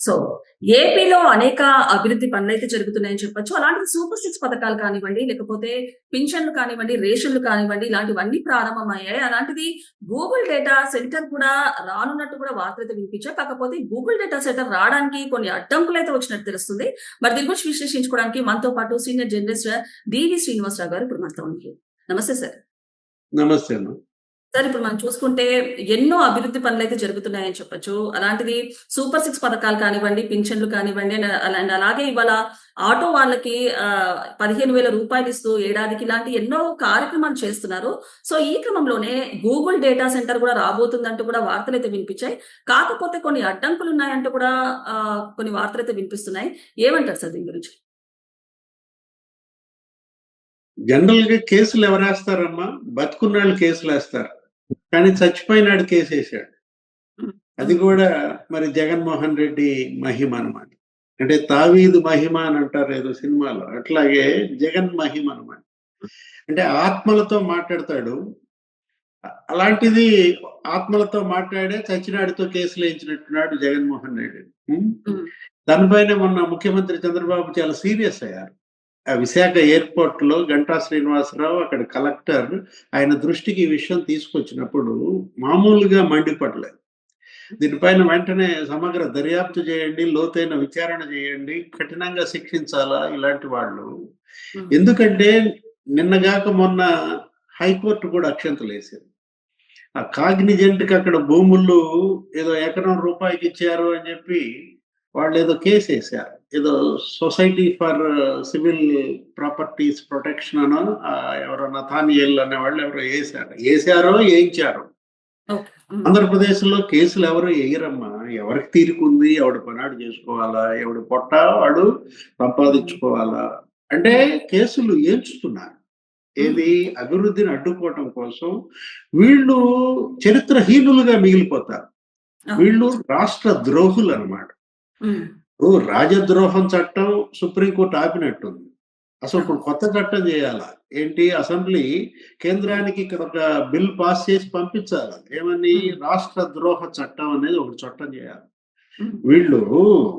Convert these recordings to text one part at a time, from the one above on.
So ఏపీలో అనేక అభివృద్ధి పనులు అయితే జరుగుతున్నాయని చెప్పొచ్చు. అలాంటి సూపర్ సిక్స్ పథకాలు కానివ్వండి లేకపోతే పింఛన్లు కానివ్వండి రేషన్లు కానివ్వండి ఇలాంటివన్నీ ప్రారంభమయ్యాయి. అలాంటిది గూగుల్ డేటా సెంటర్ కూడా రానున్నట్టు కూడా వార్త అయితే కాకపోతే గూగుల్ డేటా సెంటర్ రావడానికి కొన్ని అడ్డంకులు అయితే వచ్చినట్టు తెలుస్తుంది. మరి దీని గురించి విశ్లేషించుకోవడానికి మనతో పాటు సీనియర్ జర్నలిస్ట్ డివి శ్రీనివాసరావు గారు ఇప్పుడు మనతో ఉన్నారు. నమస్తే సార్. నమస్తే సార్ ఇప్పుడు మనం చూసుకుంటే ఎన్నో అభివృద్ధి పనులు అయితే జరుగుతున్నాయని చెప్పొచ్చు. అలాంటిది సూపర్ సిక్స్ పథకాలు కానివ్వండి పింఛన్లు కానివ్వండి అండ్ అలాగే ఇవాళ ఆటో వాళ్ళకి పదిహేను వేల రూపాయలు ఇస్తూ ఏడాదికి ఇలాంటి ఎన్నో కార్యక్రమాలు చేస్తున్నారు. సో ఈ క్రమంలోనే గూగుల్ డేటా సెంటర్ కూడా రాబోతుందంటూ కూడా వార్తలు అయితే వినిపించాయి. కాకపోతే కొన్ని అడ్డంకులు ఉన్నాయంటూ కూడా కొన్ని వార్తలు అయితే వినిపిస్తున్నాయి. ఏమంటారు సార్ దీని గురించి? జనరల్గా కేసులు ఎవరేస్తారమ్మా? వేస్తారమ్మా బతుకున్నాళ్ళు కేసులు వేస్తారు కానీ చచ్చిపోయినాడు కేసు వేసాడు అది కూడా మరి జగన్మోహన్ రెడ్డి మహిమ అన్నమాట. అంటే తావీదు మహిమ అని అంటారు ఏదో సినిమాలో. అట్లాగే జగన్ మహిమ అన్నమాట. అంటే ఆత్మలతో మాట్లాడతాడు. అలాంటిది ఆత్మలతో మాట్లాడే చచ్చినాడితో కేసులు వేయించినట్టున్నాడు జగన్మోహన్ రెడ్డి. దానిపైన మొన్న ముఖ్యమంత్రి చంద్రబాబు చాలా సీరియస్ అయ్యారు. విశాఖ ఎయిర్పోర్ట్లో గంటా శ్రీనివాసరావు అక్కడ కలెక్టర్ ఆయన దృష్టికి ఈ విషయం తీసుకొచ్చినప్పుడు మామూలుగా మండిపడలేదు. దీనిపైన వెంటనే సమగ్ర దర్యాప్తు చేయండి లోతైన విచారణ చేయండి కఠినంగా శిక్షించాలా? ఇలాంటి వాళ్ళు. ఎందుకంటే నిన్నగాక మొన్న హైకోర్టు కూడా అక్షంతలు వేసింది ఆ కాగ్నిజెంట్కి అక్కడ భూములు ఏదో ఎకరం రూపాయికి ఇచ్చారు అని చెప్పి వాళ్ళు ఏదో కేసు వేశారు ఏదో society for civil properties protection అనో ఎవరో నథానియల్ అనే వాళ్ళు ఎవరో వేశారు వేశారో వేయించారు ఓకే. ఉం. ఆంధ్రప్రదేశ్లో కేసులు ఎవరు వేయరమ్మా ఎవరికి తీరుకుంది ఎవడు పనాడు చేసుకోవాలా ఎవడు పొట్ట వాడు సంపాదించుకోవాలా. అంటే కేసులు ఏంచుతున్నారు ఏది అభివృద్ధిని అడ్డుకోవటం కోసం వీళ్ళు చరిత్రహీనులుగా మిగిలిపోతారు. వీళ్ళు రాష్ట్ర ద్రోహులు అన్నమాట ఓ రాజద్రోహం చట్టం సుప్రీంకోర్టు ఆపినట్టుంది. అసలు ఇప్పుడు కొత్త చట్టం చేయాలా? ఏంటి? అసెంబ్లీ కేంద్రానికి ఇక్కడ ఒక బిల్ పాస్ చేసి పంపించాలి? ఏమని? రాష్ట్ర ద్రోహ చట్టం అనేది ఒక చట్టం చేయాలి. వీళ్ళు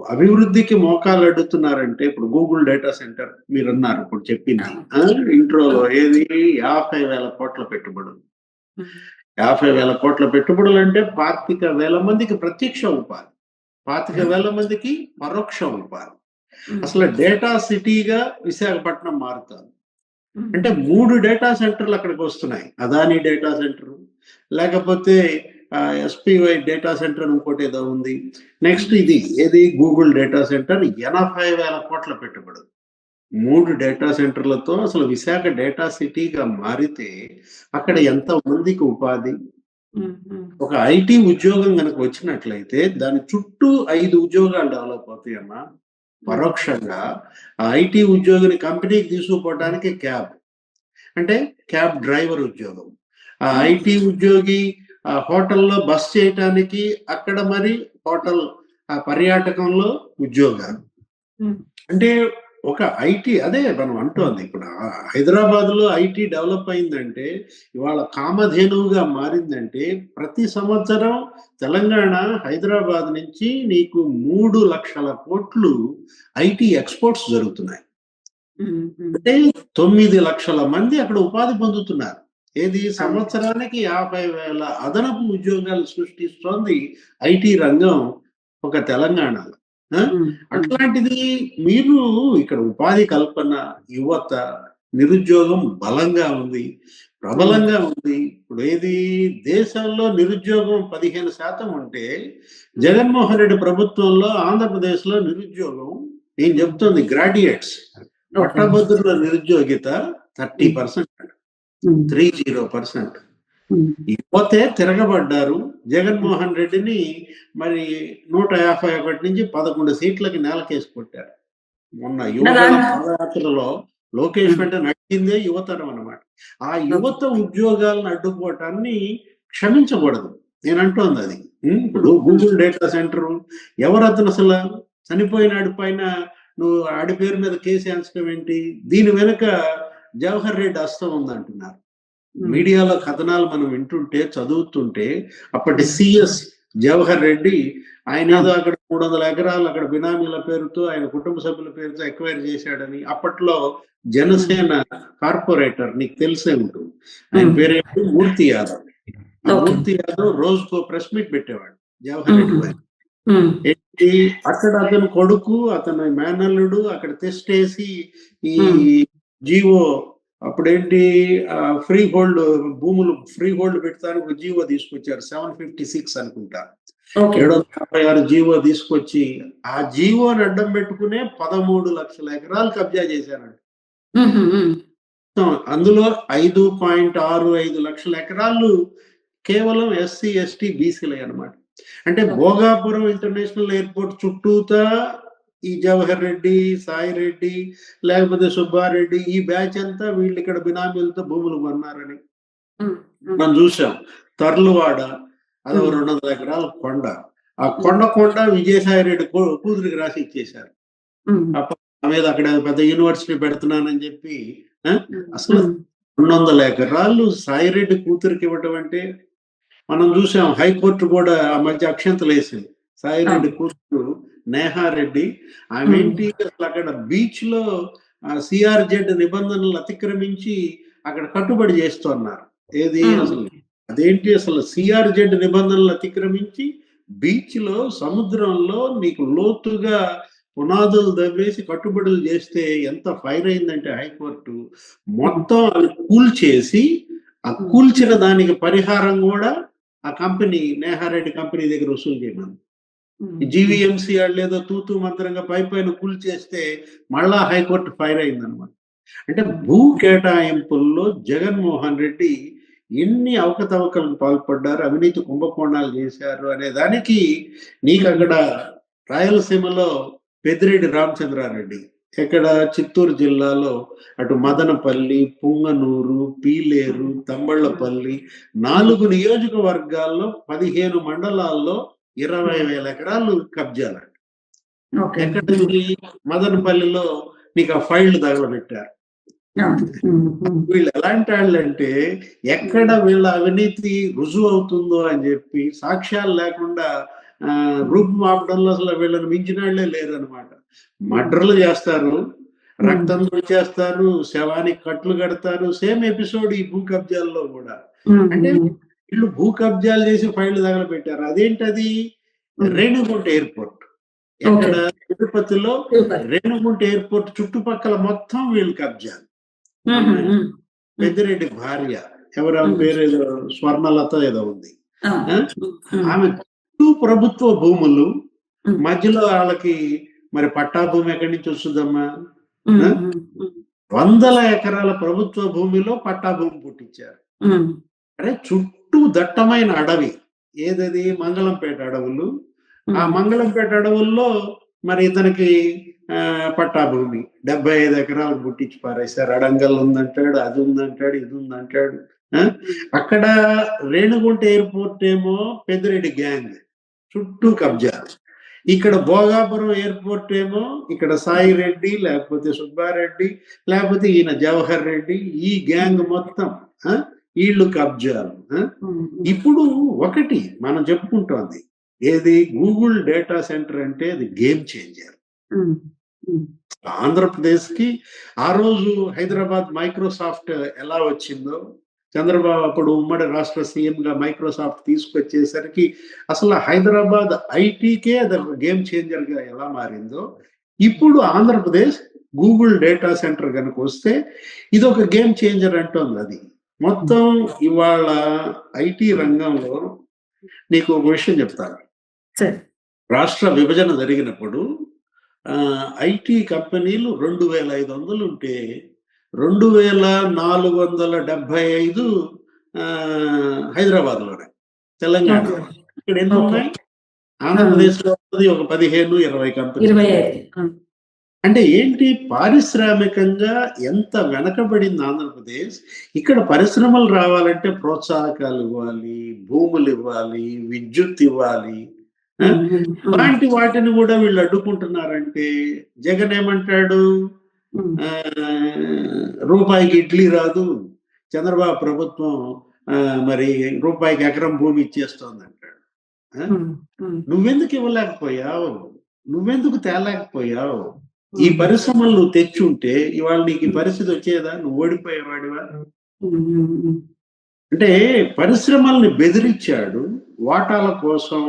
అభివృద్ధికి మోకాలు అడ్డుతున్నారంటే ఇప్పుడు గూగుల్ డేటా సెంటర్ మీరు అన్నారు ఇప్పుడు చెప్పింది. ఆ, ఇంట్రోలో ఏది? యాభై వేల కోట్ల పెట్టుబడులు. యాభై వేల కోట్ల పెట్టుబడులు అంటే పాతిక వేల మందికి ప్రత్యక్ష ఉపాధి. పాతిక వేల మందికి పరోక్ష ఉపాధి ఉం. అసలు డేటా సిటీగా విశాఖపట్నం మారుతుంది. అంటే మూడు డేటా సెంటర్లు అక్కడికి వస్తున్నాయి. అదాని డేటా సెంటర్ లేకపోతే ఎస్పీవై డేటా సెంటర్ ఇంకోటి ఏదో ఉంది. నెక్స్ట్ ఇది ఏది? Google data center. ఎనభై వేల కోట్ల పెట్టుబడి. మూడు డేటా సెంటర్లతో అసలు విశాఖ డేటా సిటీగా మారితే అక్కడ ఎంత మందికి ఉపాధి. ఒక ఐటీ ఉద్యోగం కనుక వచ్చినట్లయితే దాని చుట్టూ ఐదు ఉద్యోగాలు డెవలప్ అవుతాయమ్మా పరోక్షంగా ఆ ఐటీ ఉద్యోగిని కంపెనీకి తీసుకుపోవడానికి క్యాబ్. అంటే క్యాబ్ డ్రైవర్ ఉద్యోగం. ఆ ఐటీ ఉద్యోగి ఆ హోటల్లో బస్ చేయటానికి అక్కడ మరి హోటల్ ఆ పర్యాటకంలో ఉద్యోగాలు. అంటే ఒక ఐటీ అదే మనం అంటోంది. ఇప్పుడు హైదరాబాద్లో ఐటీ డెవలప్ అయిందంటే ఇవాళ కామధేనువుగా మారిందంటే ప్రతి సంవత్సరం తెలంగాణ హైదరాబాద్ నుంచి నీకు మూడు లక్షల కోట్లు ఐటీ ఎక్స్పోర్ట్స్ జరుగుతున్నాయి. అంటే తొమ్మిది లక్షల మంది అక్కడ ఉపాధి పొందుతున్నారు. ఏది? సంవత్సరానికి యాభై వేల అదనపు ఉద్యోగాలు సృష్టిస్తోంది ఐటీ రంగం ఒక తెలంగాణలో. అట్లాంటిది మీరు ఇక్కడ ఉపాధి కల్పన యువత నిరుద్యోగం బలంగా ఉంది ప్రబలంగా ఉంది. ఇప్పుడు ఏది దేశంలో నిరుద్యోగం పదిహేను శాతం ఉంటే జగన్మోహన్ రెడ్డి ప్రభుత్వంలో ఆంధ్రప్రదేశ్లో నిరుద్యోగం నేను చెప్తుంది గ్రాడ్యుయేట్స్. పట్టభద్రుల నిరుద్యోగిత thirty percent. Three zero percent. ఉం. ఇకపోతే తిరగబడ్డారు జగన్మోహన్ రెడ్డిని మరి నూట యాభై ఒకటి నుంచి పదకొండు సీట్లకి నేలకేసి కొట్టారు. మొన్న యువత అలాగా? పాదయాత్రలో లోకేష్ వెంట నడిచిందే యువతరం అన్నమాట. ఆ యువత ఉద్యోగాలను అడ్డుకోవటాన్ని క్షమించకూడదు. నేను అంటోంది అది? ఇప్పుడు గూగుల్ డేటా సెంటర్ ఎవరు అతను అసలు? చనిపోయినాడి పైన నువ్వు ఆడి పేరు మీద కేసు ఏంటి? దీని వెనుక జవహర్ రెడ్డి హస్తం ఉందంటున్నారు. మీడియాలో కథనాలు మనం వింటుంటే చదువుతుంటే అప్పటి సిఎస్ జవహర్ రెడ్డి ఆయన ఏదో అక్కడ మూడు వందల ఎకరాలు అక్కడ బినామీల పేరుతో ఆయన కుటుంబ సభ్యుల పేరుతో ఎక్వైర్ చేశాడని అప్పట్లో జనసేన కార్పొరేటర్ నీకు తెలిసే ఉంటుంది. ఆయన. పేరేంటి? మూర్తి యాదవ్. ఆ. మూర్తి యాదవ్ రోజుకో ప్రెస్ మీట్ పెట్టేవాడు జవహర్ రెడ్డి ఏంటి? అక్కడ అతని కొడుకు అతని మేనల్లుడు అక్కడ టెస్టేసి ఈ. జీవో అప్పుడేంటి ఫ్రీ హోల్డ్ భూములు ఫ్రీ హోల్డ్ పెట్టడానికి ఒక జీవో తీసుకొచ్చారు సెవెన్ ఫిఫ్టీ సిక్స్ అనుకుంటా. ఏడు వందల యాభై ఆరు జీవో తీసుకొచ్చి ఆ జీవోని అడ్డం పెట్టుకునే పదమూడు లక్షల ఎకరాలు కబ్జా చేశారంట. ఉమ్, అందులో ఐదు పాయింట్ ఆరు ఐదు లక్షల ఎకరాలు కేవలం ఎస్సీ ఎస్టీ బీసీలే అన్నమాట. అంటే భోగాపురం ఇంటర్నేషనల్ ఎయిర్పోర్ట్ చుట్టూతా ఈ జవహర్ రెడ్డి సాయి రెడ్డి లేకపోతే సుబ్బారెడ్డి ఈ బ్యాచ్ అంతా వీళ్ళు ఇక్కడ బినామీలతో భూములు కొన్నారని. మనం చూసాం. తర్లువాడ అది. రెండు వందల ఎకరాల కొండ. ఆ కొండ కొండ విజయసాయి రెడ్డి కూతురికి రాసి ఇచ్చేశారు. మీద అక్కడ పెద్ద యూనివర్సిటీ పెడుతున్నానని చెప్పి అసలు రెండు వందల ఎకరాలు సాయిరెడ్డి కూతురికి ఇవ్వటం అంటే మనం చూసాం హైకోర్టు కూడా ఆ మధ్య అక్షంతలు వేసింది. సాయిరెడ్డి కూతురు నేహారెడ్డి ఆమె ఏంటి అసలు అక్కడ బీచ్లో సిఆర్జెడ్ నిబంధనలు అతిక్రమించి అక్కడ కట్టుబడి చేస్తున్నారు. ఏది. అసలు? అదేంటి అసలు సిఆర్జెడ్ నిబంధనలు అతిక్రమించి బీచ్లో సముద్రంలో నీకు లోతుగా పునాదులు దవ్వేసి కట్టుబడులు చేస్తే ఎంత ఫైర్ అయిందంటే హైకోర్టు. మొత్తం అది కూల్చేసి ఆ కూల్చిన దానికి పరిహారం కూడా ఆ కంపెనీ నేహారెడ్డి కంపెనీ దగ్గర వసూలు చేయమని. Hmm. జీవీఎంసీ వాళ్ళు ఏదో తూతూ మంత్రంగా పై పైన కూల్చేస్తే మళ్ళా హైకోర్టు ఫైర్ అయిందనమాట అంటే భూ కేటాయింపుల్లో జగన్మోహన్ రెడ్డి ఎన్ని అవకతవకలకు పాల్పడ్డారు అవినీతి కుంభకోణాలు చేశారు అనే దానికి నీకు అక్కడ రాయలసీమలో పెద్దిరెడ్డి రామచంద్రారెడ్డి ఎక్కడ చిత్తూరు జిల్లాలో అటు మదనపల్లి పుంగనూరు పీలేరు తంబళ్ళపల్లి నాలుగు నియోజకవర్గాల్లో పదిహేను మండలాల్లో ఇరవై వేల ఎకరాలు కబ్జాలు ఎక్కడ? మదనపల్లిలో నీకు ఆ ఫైళ్ళు తగలబెట్టారు. వీళ్ళు ఎలాంటి వాళ్ళు అంటే ఎక్కడ వీళ్ళ అవినీతి రుజువు అవుతుందో అని చెప్పి సాక్ష్యాలు లేకుండా రూపుమాపడంలో అసలు వీళ్ళని మించిన వాళ్ళే లేరు అనమాట మర్డర్లు చేస్తారు రక్తం చేస్తారు శవానికి కట్లు కడతారు సేమ్ ఎపిసోడ్ ఈ భూ కబ్జాల్లో కూడా. అంటే వీళ్ళు భూ కబ్జాలు చేసి ఫైళ్ళు తగలబెట్టారు. అదేంటది? ఉమ్. రేణుగుంట ఎయిర్పోర్ట్. ఎక్కడ? తిరుపతిలో రేణుగుంట ఎయిర్పోర్ట్ చుట్టుపక్కల మొత్తం వీళ్ళు కబ్జాలు. ఉమ్, ఉమ్, పెద్దిరెడ్డి భార్య. ఎవరు? ఆమె Hmm. పేరు ఏదో స్వర్ణలత ఏదో ఉంది. ఆమె చుట్టూ ప్రభుత్వ భూములు. Hmm. మధ్యలో వాళ్ళకి మరి పట్టా భూమి ఎక్కడి నుంచి వస్తుందమ్మా? వందల ఎకరాల ప్రభుత్వ భూమిలో పట్టా భూమి పుట్టించారు. అరే చుట్టూ దట్టమైన అడవి. ఏదది? మంగళంపేట అడవులు. ఆ మంగళంపేట అడవుల్లో మరి ఇతనికి ఆ, పట్టా భూమి డెబ్బై ఐదు ఎకరాలు పుట్టించి పారేశారు. అడంగల్ ఉందంటాడు అది ఉందంటాడు ఇది ఉందంటాడు? అక్కడ రేణుగుంట ఎయిర్పోర్ట్ ఏమో పెద్దిరెడ్డి గ్యాంగ్. చుట్టూ కబ్జా ఇక్కడ భోగాపురం ఎయిర్పోర్ట్ ఏమో ఇక్కడ సాయి రెడ్డి లేకపోతే సుబ్బారెడ్డి లేకపోతే ఈయన జవహర్ రెడ్డి ఈ గ్యాంగ్ మొత్తం? వీళ్ళు కబ్జాలు ఇప్పుడు ఒకటి మనం చెప్పుకుంటోంది. ఏది గూగుల్ డేటా సెంటర్ అంటే అది గేమ్ చేంజర్. ఆంధ్రప్రదేశ్కి ఆ రోజు హైదరాబాద్ మైక్రోసాఫ్ట్ ఎలా వచ్చిందో చంద్రబాబు అప్పుడు ఉమ్మడి రాష్ట్ర సీఎం గా మైక్రోసాఫ్ట్ తీసుకొచ్చేసరికి అసలు హైదరాబాద్ ఐటీకే అది ఒక గేమ్ చేంజర్గా ఎలా మారిందో ఇప్పుడు ఆంధ్రప్రదేశ్ గూగుల్ డేటా సెంటర్ కనుక వస్తే ఇది ఒక గేమ్ చేంజర్ అంటోంది అది. మొత్తం ఇవాళ ఐటీ రంగంలో నీకు ఒక విషయం చెప్తాను. రాష్ట్ర విభజన జరిగినప్పుడు ఐటీ కంపెనీలు రెండు వేల ఐదు వందలు ఉంటే రెండు వేల నాలుగు వందల డెబ్బై ఐదు హైదరాబాద్లోనే తెలంగాణ. ఇక్కడ ఎన్ని. ఉన్నాయి? ఆంధ్రప్రదేశ్లో ఉన్నది ఒక పదిహేను ఇరవై ఉమ్, అంటే ఏంటి? పారిశ్రామికంగా ఎంత వెనకబడింది ఆంధ్రప్రదేశ్? ఇక్కడ పరిశ్రమలు రావాలంటే ప్రోత్సాహకాలు ఇవ్వాలి భూములు ఇవ్వాలి విద్యుత్ ఇవ్వాలి అలాంటి వాటిని కూడా వీళ్ళు అడ్డుకుంటున్నారంటే జగన్ ఏమంటాడు? రూపాయికి ఇడ్లీ రాదు చంద్రబాబు ప్రభుత్వం మరి రూపాయికి ఎకరం భూమి ఇచ్చేస్తోంది అంటాడు. నువ్వెందుకు ఇవ్వలేకపోయావు? నువ్వెందుకు తేలేకపోయావు? ఈ పరిశ్రమలు నువ్వు తెచ్చుంటే ఇవాళ నీకు ఈ పరిస్థితి వచ్చేదా? నువ్వు ఓడిపోయేవాడివా అంటే పరిశ్రమల్ని బెదిరించాడు వాటాల కోసం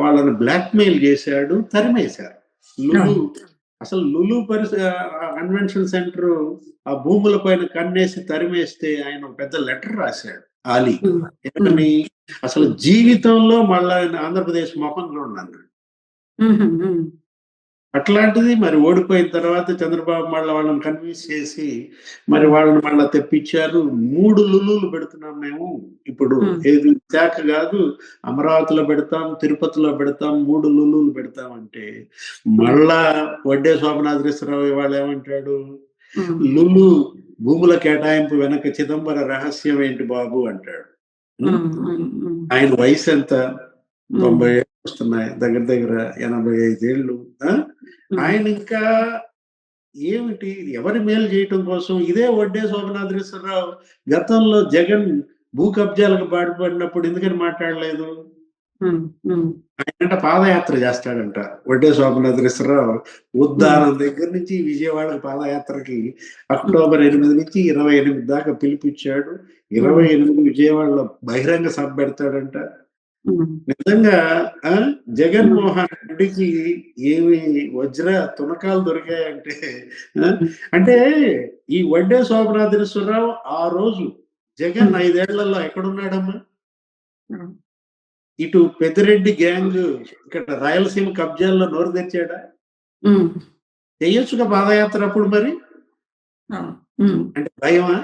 వాళ్ళని బ్లాక్మెయిల్ చేశాడు తరిమేశారు. లులు అసలు లులు పరిస కన్వెన్షన్ సెంటర్ ఆ భూముల పైన కన్నేసి తరిమేస్తే ఆయన పెద్ద లెటర్ రాశాడు ఆలీ. ఏమని? అసలు జీవితంలో మళ్ళా ఆంధ్రప్రదేశ్ మొహం ఉమ్, అట్లాంటిది మరి ఓడిపోయిన తర్వాత చంద్రబాబు మళ్ళీ వాళ్ళని కన్విన్స్ చేసి మరి వాళ్ళని మళ్ళీ తెప్పించారు. మూడు లులులు పెడుతున్నాం మేము. ఇప్పుడు. ఏది విశాఖ కాదు అమరావతిలో పెడతాం తిరుపతిలో పెడతాం మూడు లులులు పెడతాం అంటే మళ్ళా వడ్డే శోభనాథరేశ్వరరావు ఇవాళ ఏమంటాడు? లులు భూముల కేటాయింపు వెనక చిదంబర రహస్యం ఏంటి బాబు అంటాడు. ఆయన వయసు ఎంత? తొంభై ఏళ్ళు వస్తున్నాయి దగ్గర దగ్గర ఎనభై ఐదేళ్ళు. ఆయన ఇంకా ఏమిటి? ఎవరి మేలు చేయటం కోసం? ఇదే వడ్డే శోభనాథరేశ్వరరావు గతంలో జగన్ భూ కబ్జాలకు బాధపడినప్పుడు ఎందుకని మాట్లాడలేదు? ఆయన పాదయాత్ర చేస్తాడంట వడ్డే శోభనాథరేశ్వరరావు ఉద్దానం దగ్గర నుంచి విజయవాడ పాదయాత్రకి అక్టోబర్ ఎనిమిది నుంచి ఇరవై ఎనిమిది దాకా పిలిపించాడు. ఇరవై ఎనిమిది విజయవాడలో బహిరంగ సభ పెడతాడంట. నిజంగా జగన్మోహన్ రెడ్డికి ఏమి వజ్ర తునకాలు దొరికాయంటే అంటే ఈ వడ్డే శోభనాథేశ్వరరావు ఆ రోజు జగన్ ఐదేళ్ళలో ఎక్కడున్నాడమ్మా? ఇటు పెద్దిరెడ్డి గ్యాంగ్ ఇక్కడ రాయలసీమ కబ్జాల్లో నోరు తెచ్చాడా? చెయ్యొచ్చుగా పాదయాత్ర అప్పుడు మరి? అంటే భయమా?